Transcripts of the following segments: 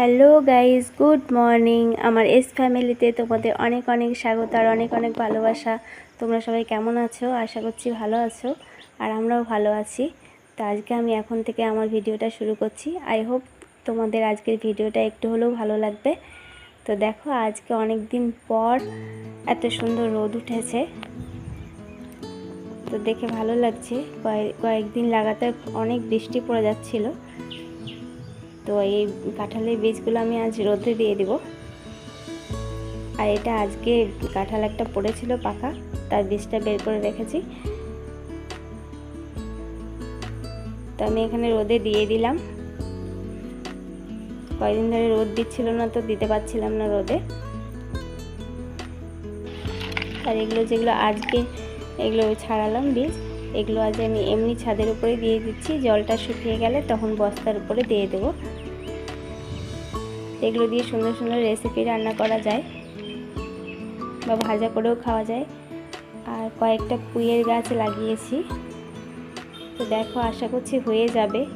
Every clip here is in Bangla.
Hello guys good morning. আমার এস ফ্যামিলিতে তোমাদের অনেক অনেক স্বাগত আর অনেক অনেক ভালোবাসা। তোমরা সবাই কেমন আছো? আশা করছি ভালো আছো আর আমরাও ভালো আছি। তো আজকে আমি এখন থেকে আমার ভিডিওটা শুরু করছি। আই হোপ তোমাদের আজকের ভিডিওটা একটু হলেও ভালো লাগবে। তো দেখো, আজকে অনেক দিন পর এত সুন্দর রোদ উঠেছে। তো দেখে ভালো লাগছে। কয়েক, কয়েকদিন লাগাতার অনেক বৃষ্টি পড়ে যাচ্ছিল। তো এই কাঁঠালের বীজগুলো আমি আজ রোদে দিয়ে দিব। আর এটা আজকে কাঁঠাল একটা পড়েছিল পাকা, তার বীজটা বের করে রেখেছি। তো আমি এখানে রোদে দিয়ে দিলাম। কয়েকদিন ধরে রোদ দিচ্ছিল না তো দিতে পারছিলাম না রোদে। আর এগুলো যেগুলো আজকে এগুলো ছাড়ালাম বীজ এগুলো আজ আমি এমনি ছাদের উপরে দিয়ে দিচ্ছি। জলটা শুকিয়ে গেলে তখন বস্তার উপরে দিয়ে দেবো। এগুলো দিয়ে সুন্দর সুন্দর রেসিপি রান্না করা যায় বা ভাজা করেও খাওয়া যায়। আর কয়েকটা পুঁয়ের গাছ লাগিয়েছি। তো দেখো, আশা করছি হয়ে যাবে।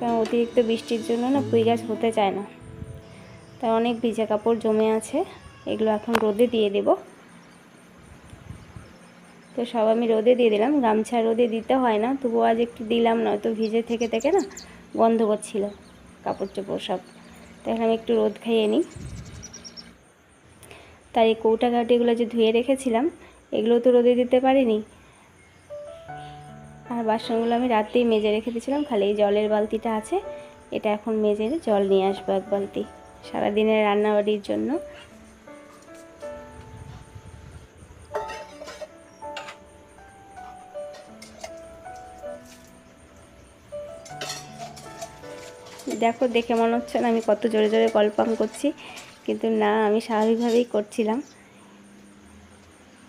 কারণ অতিরিক্ত বৃষ্টির জন্য না পুঁই গাছ হতে চায় না। তাই অনেক ভিজা কাপড় জমে আছে। এগুলো এখন রোদে দিয়ে দেব। তো সব আমি রোদে দিয়ে দিলাম। গামছা রোদে দিতে হয় না, তবুও আজ একটু দিলাম নয়তো ভিজে থেকে থেকে না গন্ধ করছিল কাপড় চোপড় সব। তো এখন আমি একটু রোদ খাইয়ে নিই। তাই এই কৌটা যে ধুয়ে রেখেছিলাম, এগুলো তো রোদে দিতে পারিনি। আর বাসনগুলো আমি রাতেই মেজে রেখে দিয়েছিলাম, খালি এই জলের বালতিটা আছে, এটা এখন মেজে জল নিয়ে আসব এক বালতি সারাদিনের রান্নাবাড়ির জন্য। দেখো, দেখে মনে হচ্ছে না আমি কত জোরে জোরে কলপাম করছি। কিন্তু না, আমি স্বাভাবিকভাবেই করছিলাম।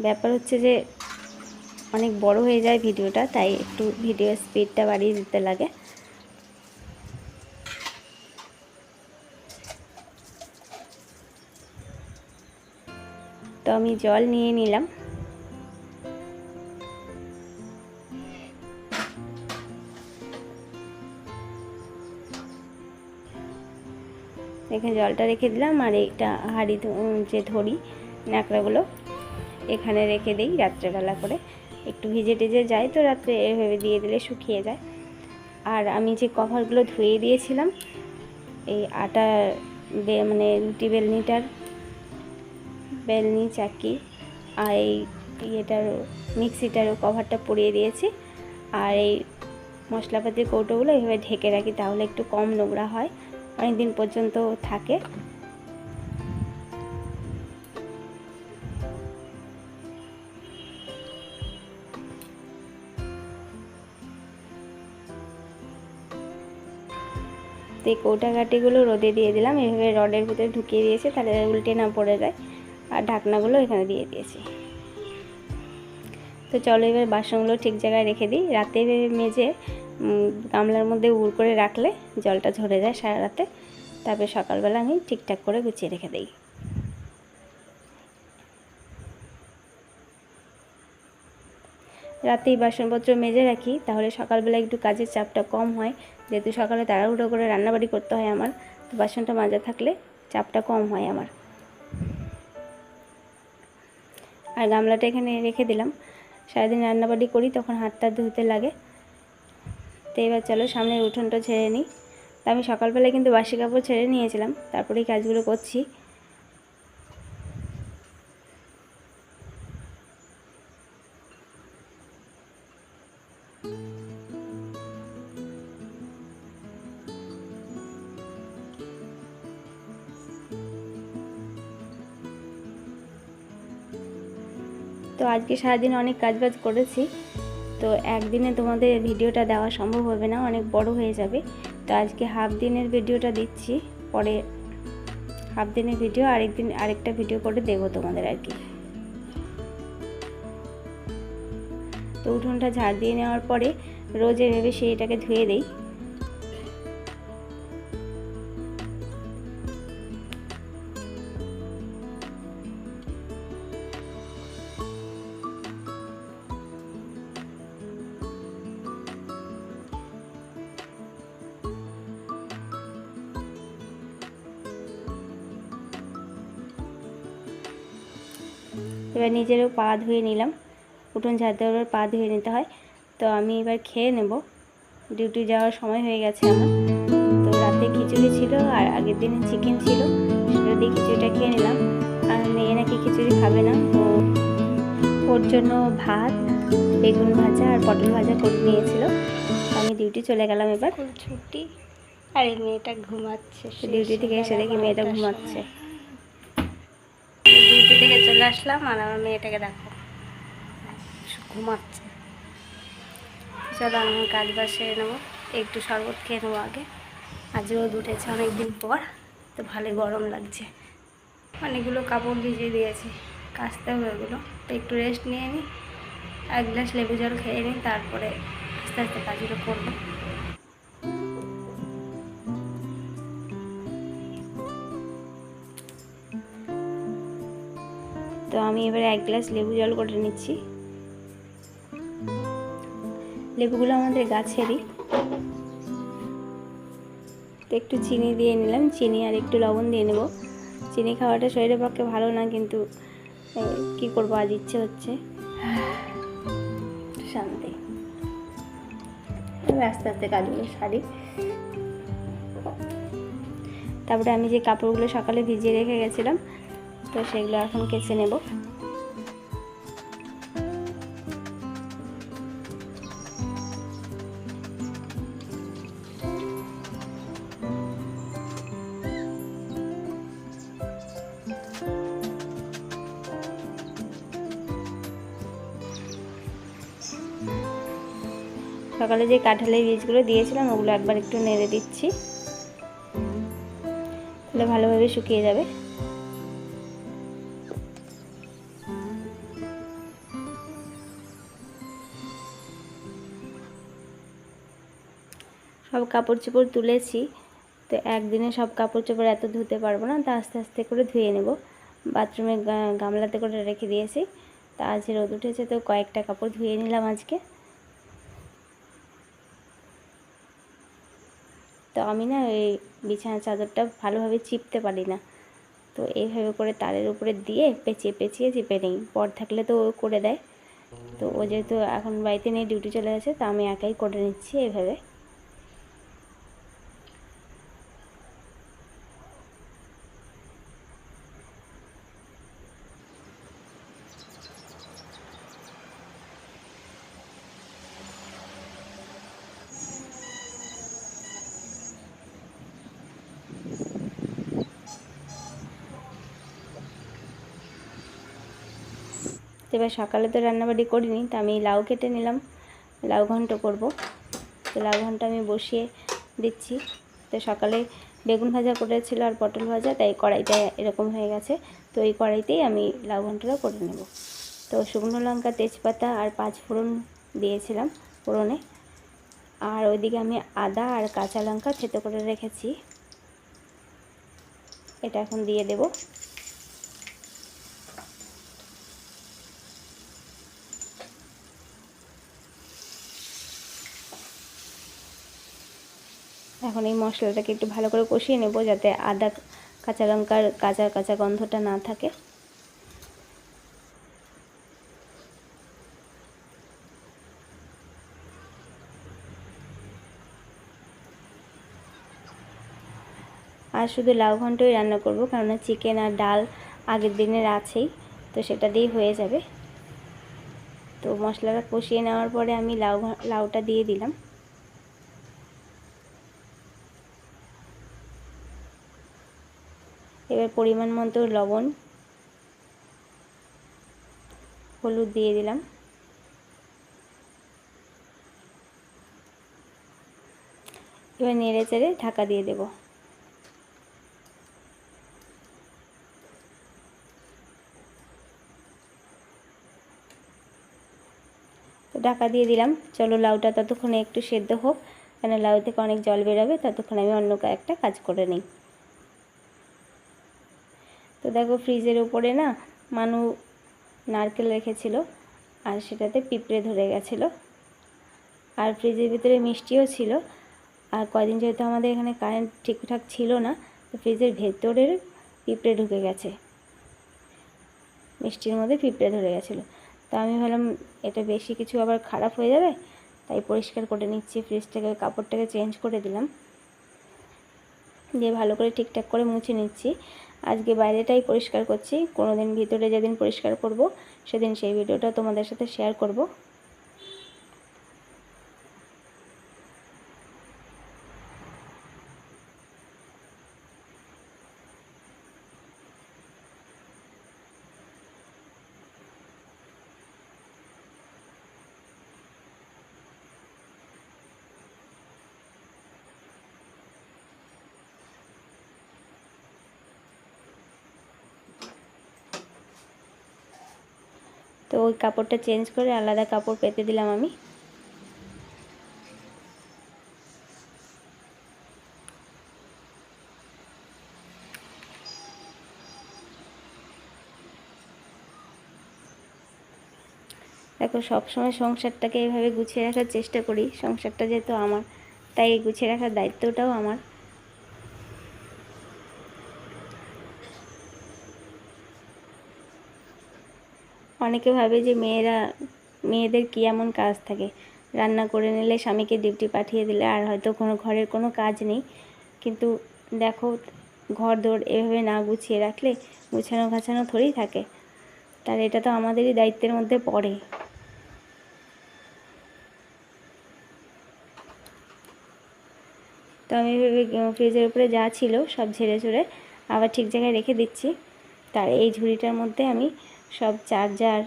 ব্যাপার হচ্ছে যে, অনেক বড় হয়ে যায় ভিডিওটা, তাই একটু ভিডিও স্পিডটা বাড়িয়ে দিতে লাগে। তো আমি জল নিয়ে নিলাম। এখানে জলটা রেখে দিলাম আর এইটা হাঁড়ি যে ধরি ন্যাকড়াগুলো, এখানে রেখে দিই রাত্রেবেলা করে। একটু ভিজে টেজে যায় তো রাত্রে এভাবে দিয়ে দিলে শুকিয়ে যায়। আর আমি যে কভারগুলো ধুয়ে দিয়েছিলাম, এই আটা বে মানে রুটি বেলনিটার, বেলনি, চাকি, আর এই ইয়েটার মিক্সিটারও কভারটা পরিয়ে দিয়েছি। আর এই মশলাপাতির কৌটোগুলো এভাবে ঢেকে রাখি, তাহলে একটু কম নোংরা হয়। অনেক দিন পর্যন্ত থাকে। তো এই কৌটা কাটিগুলো রোদে দিয়ে দিলাম। এভাবে রডের ভিতরে ঢুকিয়ে দিয়েছে, তাহলে উল্টে না পড়ে যায়। আর ঢাকনাগুলো এখানে দিয়ে দিয়েছি। তো চলো এবার বাসনগুলো ঠিক জায়গায় রেখে দিই। রাতে মেজে গামলার মধ্যে উড় করে রাখলে জলটা ঝরে যায় সারা রাতে। তারপরে সকালবেলা আমি ঠিকঠাক করে গুছিয়ে রেখে দিই। রাতেই বাসনপত্র মেজে রাখি, তাহলে সকালবেলা একটু কাজের চাপটা কম হয়। যেহেতু সকালে তাড়াহুড়ো করে রান্নাবাড়ি করতে হয় আমার, তো বাসনটা মাজা থাকলে চাপটা কম হয় আমার। আর গামলাটা এখানে রেখে দিলাম। সারাদিন রান্নাবাড়ি করি, তখন হাতটা ধুতে লাগে। তো এবার চলো সামনের উঠোনটা ছেড়ে নিই। তা আমি সকালবেলায় কিন্তু বাসি কাপড় ছেড়ে নিয়েছিলাম তারপরে এই কাজগুলো করছি। তো আজকে সারাদিন অনেক কাজবাজ করেছি। তো একদিনে তোমাদের ভিডিওটা দেওয়া সম্ভব হবে না, অনেক বড় হয়ে যাবে। তো আজকে হাফ দিনের ভিডিওটা দিচ্ছি, পরে হাফ দিনের ভিডিও, আরেক দিন আরেকটা ভিডিও করে দেবো তোমাদের আর কি। তো উঠোনটা ঝাড় দিয়ে নেওয়ার পরে রোজে এভাবে সেইটাকে ধুয়ে দেই। এবার নিজেরও পা ধুয়ে নিলাম। উঠোন ঝাড়তে এবার পা ধুয়ে নিতে হয়। তো আমি এবার খেয়ে নেব। ডিউটি যাওয়ার সময় হয়ে গেছে আমার। তো রাতে খিচুড়ি ছিল আর আগের দিনে চিকেন ছিল। সেটা দিয়ে খিচুড়িটা খেয়ে নিলাম। আর মেয়ে নাকি খিচুড়ি খাবে না। তো ওর জন্য ভাত বেগুন ভাজা আর পটল ভাজা করে নিয়েছিল। আমি ডিউটি চলে গেলাম এবার। ছুটি। আর এই মেয়েটা ঘুমাচ্ছে। ডিউটি থেকে এসে দেখি মেয়েটা ঘুমাচ্ছে। ডিউটি থেকে চলে আসলাম আর আমার মেয়েটাকে দেখো। ঘুমাচ্ছে। চলো আমি কাজ বাজ সেরে নেব। একটু শরবত খেয়ে নেব আগে। আজ রোদ উঠেছে অনেক দিন পর, তো ভালো গরম লাগছে। অনেকগুলো কাপড় ভিজিয়ে দিয়েছি। কাচতে হবে ওগুলো। তো একটু রেস্ট নিয়ে নিই এক গ্লাস লেবু জল খেয়ে নিই তারপরে আস্তে আস্তে কাজগুলো করব। তো আমি এবারে এক গ্লাস লেবু জল করে নিচ্ছি। লেবুগুলো আমাদের গাছেরই। তো একটু চিনি দিয়ে নিলাম। চিনি আর একটু লবণ দিয়ে নেব। চিনি খাওয়াটা শরীরের পক্ষে ভালো না, কিন্তু কি করব, আজ ইচ্ছে হচ্ছে। শান্তি। আস্তে আস্তে কাজগুলো সারি। তারপরে আমি যে কাপড়গুলো সকালে ভিজিয়ে রেখে গেছিলাম তো সেগুলো এখন কেচে নেব। সকালে যে কাঁঠালের বীজগুলো দিয়েছিলাম, ওগুলো একবার একটু নেড়ে দিচ্ছি। তাহলে ভালোভাবে শুকিয়ে যাবে। কাপড় চোপড় তুলেছি, তো একদিনে সব কাপড় চোপড় এত ধুতে পারব না, তা আস্তে আস্তে করে ধুয়ে নেব। বাথরুমে গামলাতে করে রেখে দিয়েছি, তা আজ রোদ উঠেছে, তো কয়েকটা কাপড় ধুয়ে নিলাম আজকে। তো আমি না ওই বিছানার চাদরটা ভালোভাবে চিপতে পারি না, তো এইভাবে করে তারের উপরে দিয়ে পেঁচিয়ে পেঁচিয়ে চিপে নিই, পর থাকলে তো ও করে দেয়। তো ও যেহেতু এখন বাড়িতে নেই ডিউটি চলে গেছে, তা আমি একাই করে নিচ্ছি এইভাবে। এবার সকালে তো রান্নাবাড়ি করিনি, তো আমি লাউ কেটে নিলাম। লাউ ঘন্ট করব। তো লাউ ঘন্ট আমি বসিয়ে দিচ্ছি। তো সকালে বেগুন ভাজা করেছিল আর পটল ভাজা, তাই কড়াইটা এরকম হয়ে গেছে। তো এই কড়াইতেই আমি লাউ ঘন্টটা করে নেব। তো শুকনো লঙ্কা, তেজপাতা আর পাঁচ ফোড়ন দিয়েছিলাম ফোড়নে। আর ওইদিকে আমি আদা আর কাঁচা লঙ্কা থেতো করে রেখেছি। এটা এখন দিয়ে দেবো। এখন এই মশলাটাকে একটু ভালো করে কষিয়ে নেব যাতে আদা কাঁচা লঙ্কার কাঁচা কাঁচা গন্ধটা না থাকে। আর শুধু লাউ ঘন্টই রান্না করব কারণ চিকেন আর ডাল আগের দিনের আছেই, তো সেটা দিয়েই হয়ে যাবে। তো মশলাটা কষিয়ে নেওয়ার পরে আমি লাউ লাউটা দিয়ে দিলাম এবার পরিমাণ মতো লবণ হলুদ দিয়ে দিলাম। এবার নেড়ে চেড়ে ঢাকা দিয়ে দেব। ঢাকা দিয়ে দিলাম। চলো লাউটা ততক্ষণে একটু সেদ্ধ হোক, কেন লাউ থেকে অনেক জল বেরোবে, ততক্ষণ আমি অন্য একটা কাজ করে নিই। দেখো ফ্রিজের ওপরে না মানু নারকেল রেখেছিল আর সেটাতে পিঁপড়ে ধরে গেছিল। আর ফ্রিজের ভিতরে মিষ্টিও ছিল। আর কদিন যেহেতু আমাদের এখানে কারেন্ট ঠিকঠাক ছিল না, তো ফ্রিজের ভেতরের পিঁপড়ে ঢুকে গেছে। মিষ্টির মধ্যে পিঁপড়ে ধরে গেছিল। তো আমি ভাবলাম, এটা বেশি কিছু আবার খারাপ হয়ে যাবে? তাই পরিষ্কার করে নিচ্ছি, ফ্রিজটাকে, কাপড়টাকে চেঞ্জ করে দিলাম। দিয়ে ভালো করে ঠিকঠাক করে মুছে নিচ্ছি। আজকে বাইরেটাই পরিষ্কার করছি। কোনো দিন ভিতরে যেদিন পরিষ্কার করব, সেদিন সেই ভিডিওটা তোমাদের সাথে শেয়ার করব। তো ওই কাপড়টা চেঞ্জ করে আলাদা কাপড় পেতে দিলাম আমি। দেখো, সবসময় সংসারটাকে এইভাবে গুছিয়ে রাখার চেষ্টা করি। সংসারটা যেহেতু আমার, তাই গুছিয়ে রাখার দায়িত্বটাও আমার। অনেকে ভাবে যে মেয়েরা, মেয়েদের কী এমন কাজ থাকে? রান্না করে নিলে স্বামীকে ডিউটি পাঠিয়ে দিলে আর হয়তো কোনো ঘরের কোনো কাজ নেই। কিন্তু দেখো, ঘর দৌড় এভাবে না গুছিয়ে রাখলে গুছানো গাছানো থরেই থাকে। তার এটা তো আমাদেরই দায়িত্বের মধ্যে পড়ে। তো আমি ফ্রিজের উপরে যা ছিল সব ঝেড়ে ঝুড়ে আবার ঠিক জায়গায় রেখে দিচ্ছি। তার এই ঝুড়িটার মধ্যে আমি সব চার্জার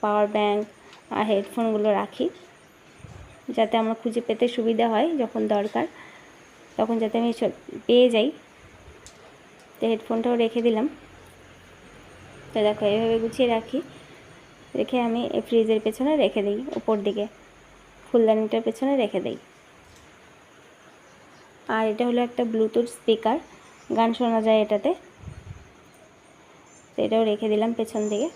পাওয়ার ব্যাঙ্ক আর হেডফোনগুলো রাখি। যাতে আমার খুঁজে পেতে সুবিধা হয় যখন দরকার। তখন যাতে আমি পেয়ে যাই। তো হেডফোনটাও রেখে দিলাম। তো দেখো, এভাবে গুছিয়ে রাখি। রেখে আমি এই ফ্রিজের পেছনে রেখে দিই, উপর দিকে। ফুলদানিটার পেছনে রেখে দিই। আর এটা হলো একটা ব্লুটুথ স্পিকার গান শোনা যায় এটাতে। তো এটাও রেখে দিলাম পেছন দিকে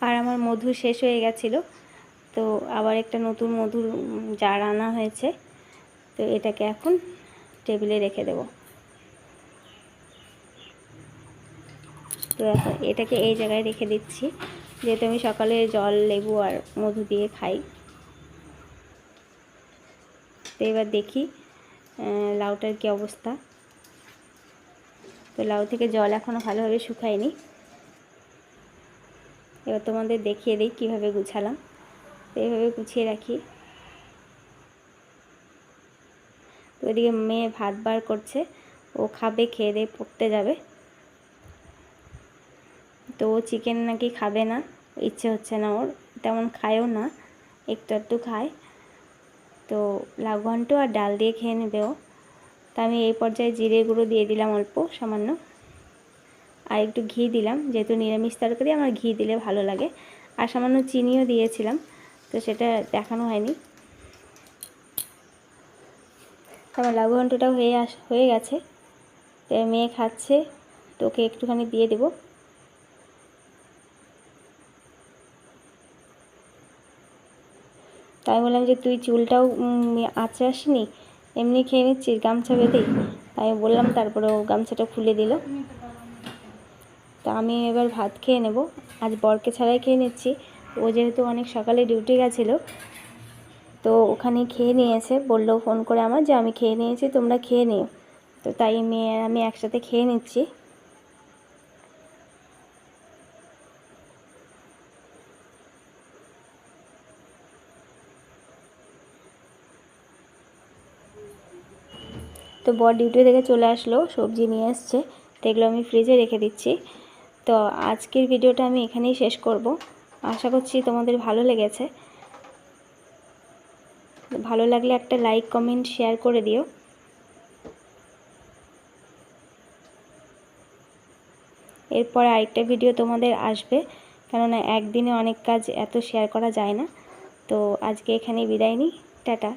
আর আমার মধু শেষ হয়ে গেছিল। তো আবার একটা নতুন মধুর জার আনা হয়েছে, তো এটাকে এখন টেবিলে রেখে দেব। তো এটাকে এই জায়গায় রেখে দিচ্ছি, যেহেতু আমি সকালে জল, লেবু আর মধু দিয়ে খাই। তো এবার দেখি লাউটার কি অবস্থা। তো লাউ থেকে জল এখনও ভালোভাবে শুকায়নি। এবার তোমাদের দেখিয়ে দিই কীভাবে গুছালাম। তো এইভাবে গুছিয়ে রাখি। তো ওইদিকে মেয়ে ভাত বার করছে। ও খাবে, খেয়ে দিয়ে পড়তে যাবে। তো ও চিকেন নাকি খাবে না, ইচ্ছে হচ্ছে না ওর। তেমন খায়ও না, একটু একটু খায়। তো লাউ আর ডাল দিয়ে খেয়ে নেবে ও। তা আমি এই পর্যায়ে জিরে গুঁড়ো দিয়ে দিলাম অল্প, সামান্য। আর একটু ঘি দিলাম, যেহেতু নিরামিষ তরকারি, আমার ঘি দিলে ভালো লাগে। আর সামান্য চিনিও দিয়েছিলাম, তো সেটা দেখানো হয়নি। আমার লাউ ঘন্টটাও হয়ে আস, হয়ে গেছে। তো মেয়ে খাচ্ছে, তোকে একটুখানি দিয়ে দেবো। তাই বললাম যে তুই চুলটাও আঁচে আসনি, এমনি খেয়ে নিচ্ছিস, গামছা বেঁধেই? তাই বললাম তারপরে ও গামছাটা খুলে দিল। তো আমি এবার ভাত খেয়ে নেব। আজ বরকে ছাড়াই খেয়ে নিচ্ছি। ও যেহেতু অনেক সকালে ডিউটি গেছিল, তো ওখানে খেয়ে নিয়েছে। বলল ফোন করে আমার যে আমি খেয়ে নিয়েছি, তোমরা খেয়ে নিও। তো তাই মেয়ে আর আমি একসাথে খেয়ে নিচ্ছি। তো বর ডিউটি থেকে চলে আসলো, সবজি নিয়ে এসছে তো এগুলো আমি ফ্রিজে রেখে দিচ্ছি। তো আজকের ভিডিওটা আমি এখানেই শেষ করব। আশা করছি তোমাদের ভালো লেগেছে। ভালো লাগলে একটা লাইক কমেন্ট শেয়ার করে দিও। এরপরে আরেকটা ভিডিও তোমাদের আসবে, কেননা একদিনে অনেক কাজ এত শেয়ার করা যায় না। তো আজকে এখানেই বিদায় নিই। টাটা।